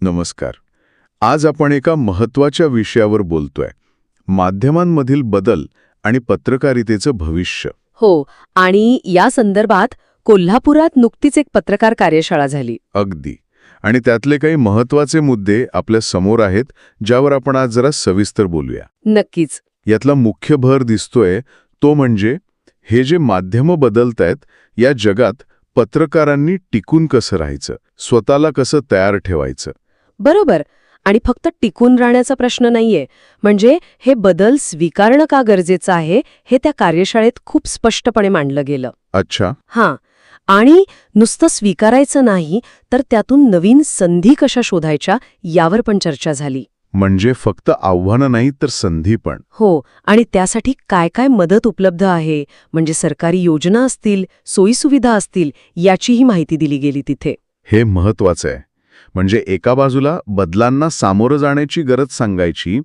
नमस्कार. आज आपण एका महत्त्वाच्या विषयावर बोलतोय. माध्यमांमधील बदल आणि पत्रकारितेचं भविष्य. हो आणि या संदर्भात कोल्हापुरात नुकतीच एक पत्रकार कार्यशाळा झाली. अगदी. आणि त्यातले काही महत्त्वाचे मुद्दे आपल्यासमोर आहेत ज्यावर आपण आज जरा सविस्तर बोलूया. नक्कीच. यातला मुख्य भर दिसतोय तो म्हणजे हे जे माध्यमं बदलतायत या जगात पत्रकारांनी टिकून कसं राहायचं? स्वतःला कसं तयार ठेवायचं? बरोबर. आणि फक्त टिकून राहण्याचा प्रश्न नाहीये. म्हणजे हे बदल स्वीकारणं का गरजेचं आहे हे त्या कार्यशाळेत खूप स्पष्टपणे मांडलं गेलं. अच्छा. हां. आणि नुसतं स्वीकारायचं नाही तर त्यातून नवीन संधी कशा शोधायच्या यावर पण चर्चा झाली. म्हणजे फक्त आव्हानं नाही तर संधी पण. हो. आणि त्यासाठी काय काय मदत उपलब्ध आहे? म्हणजे सरकारी योजना असतील सोयीसुविधा असतील याचीही माहिती दिली गेली तिथे. हे महत्वाचं आहे. म्हणजे एका बाजूला बदलांना सामोरं जाण्याची गरज सांगायची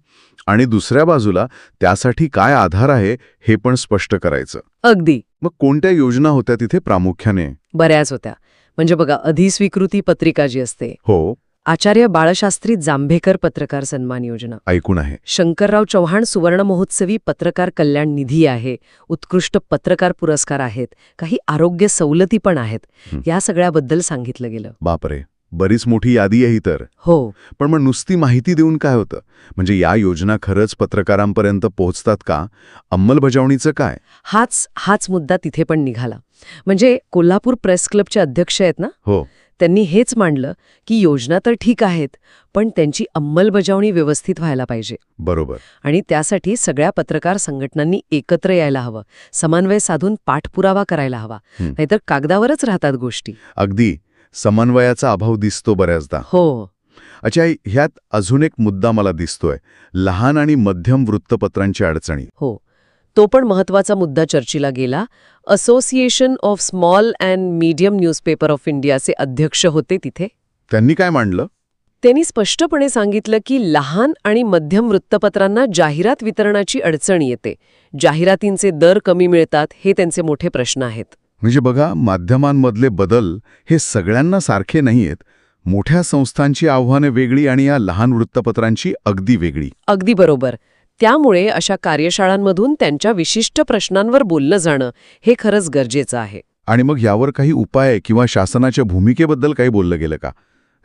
आणि दुसऱ्या बाजूला त्यासाठी काय आधार आहे हे पण स्पष्ट करायचं. अगदी. मग कोणत्या योजना होत्या तिथे प्रामुख्याने? बऱ्याच होत्या. म्हणजे बघा अधिस्वीकृती पत्रिका जी असते. हो. आचार्य बाळशास्त्री जांभेकर पत्रकार सन्मान योजना. ऐकून आहे. शंकरराव चव्हाण सुवर्ण महोत्सवी पत्रकार कल्याण निधी आहे. उत्कृष्ट पत्रकार पुरस्कार आहेत. काही आरोग्य सवलती पण आहेत. या सगळ्याबद्दल सांगितलं गेलं. बापरे. बरीच मोठी यादी आहे ही तर. हो. पण मग नुसती माहिती देऊन काय होतं? म्हणजे या योजना खरंच पत्रकारांपर्यंत पोहोचतात का? अंमलबजावणीचं काय? हाच हाच मुद्दा तिथे पण निघाला. म्हणजे कोल्हापूर प्रेस क्लबचे अध्यक्ष आहेत ना? हो. त्यांनी हेच मांडलं की योजना तर ठीक आहेत पण त्यांची अंमलबजावणी व्यवस्थित व्हायला पाहिजे. बरोबर. आणि त्यासाठी सगळ्या पत्रकार संघटनांनी एकत्र यायला हवं. समन्वय साधून पाठपुरावा करायला हवा. नाहीतर कागदावरच राहतात गोष्टी. अगदी. समन्वयाचा अभाव दिसतो बऱ्याचदा. हो. अच्छा ह्यात अजून एक मुद्दा मला दिसतोय. लहान आणि मध्यम वृत्तपत्रांची अडचणी. हो. तो पण महत्त्वाचा मुद्दा चर्चेला गेला. Association of small and medium newspaper of इंडियाचे अध्यक्ष होते तिथे. त्यांनी काय मांडलं? त्यांनी स्पष्टपणे सांगितलं की लहान आणि मध्यम वृत्तपत्रांना जाहिरात वितरणाची अडचण येते. जाहिरातींचे दर कमी मिळतात हे त्यांचे मोठे प्रश्न आहेत. म्हणजे बघा माध्यमांमधले बदल हे सगळ्यांना सारखे नाहीयेत. मोठ्या संस्थांची आव्हाने वेगळी आणि या लहान वृत्तपत्रांची अगदी वेगळी. अगदी बरोबर. त्यामुळे अशा कार्यशाळांमधून त्यांच्या विशिष्ट प्रश्नांवर बोललं जाणं हे खरंच गरजेचं आहे. आणि मग यावर काही उपाय किंवा शासनाच्या भूमिकेबद्दल काही बोललं गेलं का?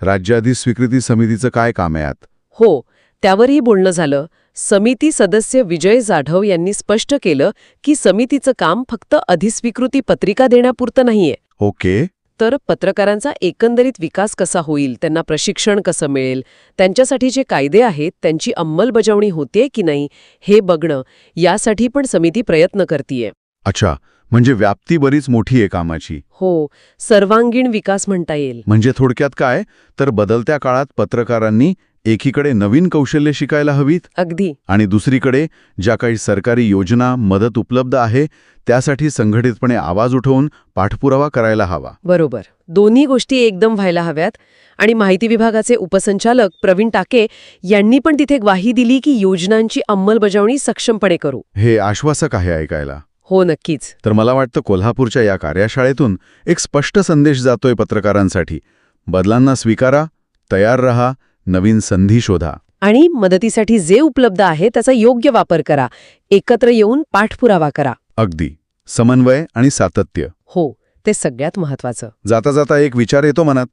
राज्याधी स्वीकृती समितीचं काय काम आहे यात? हो त्यावरही बोलणं झालं. समिती सदस्य विजय जाधव यांनी स्पष्ट केलं की समितीचं काम फक्त अधिस्वीकृती पत्रिका देण्यापुरतं नाहीये. ओके. तर पत्रकारांचा एकंदरीत विकास कसा होईल त्यांना प्रशिक्षण कसं मिळेल त्यांच्यासाठी जे कायदे आहेत त्यांची अंमलबजावणी होते की नाही हे बघणं यासाठी पण समिती प्रयत्न करतीये. अच्छा म्हणजे व्याप्ती बरीच मोठी आहे कामाची. हो सर्वांगीण विकास म्हणता येईल. म्हणजे थोडक्यात काय? तर बदलत्या काळात पत्रकारांनी एकीकडे नवीन कौशल्य शिकायला हवीत अगदी. आणि दुसरीकडे ज्या काही सरकारी योजना मदत उपलब्ध आहे त्यासाठी संघटितपणे आवाज उठवून पाठपुरावा करायला हवा. बरोबर. दोन्ही गोष्टी एकदम व्हायला हव्यात. आणि माहिती विभागाचे उपसंचालक प्रवीण टाके यांनी पण तिथे ग्वाही दिली की योजनांची अंमलबजावणी सक्षमपणे करू. हे आश्वासक आहे ऐकायला. हो नक्कीच. तर मला वाटतं कोल्हापूरच्या या कार्यशाळेतून एक स्पष्ट संदेश जातोय पत्रकारांसाठी. बदलांना स्वीकारा तयार रहा नवीन संधी शोधा. आणि मदतीसाठी जे उपलब्ध आहे त्याचा योग्य वापर करा. एकत्र येऊन पाठपुरावा करा. अगदी. समन्वय आणि सातत्य. हो ते सगळ्यात महत्वाचं जाता जाता एक विचार येतो मनात.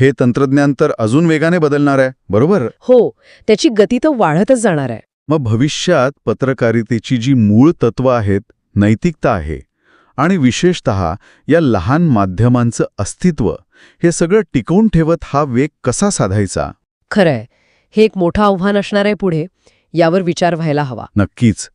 हे तंत्रज्ञान तर अजून वेगाने बदलणार आहे बरोबर? हो त्याची गती तर वाढतच जाणार आहे. मग भविष्यात पत्रकारितेची जी मूळ तत्व आहेत नैतिकता आहे आणि विशेषत या लहान माध्यमांचं अस्तित्व हे सगळं टिकवून ठेवत हा वेग कसा साधायचा? खरंय. हे एक मोठं आव्हान असणार आहे पुढे यावर विचार व्हायला हवा. नक्कीच.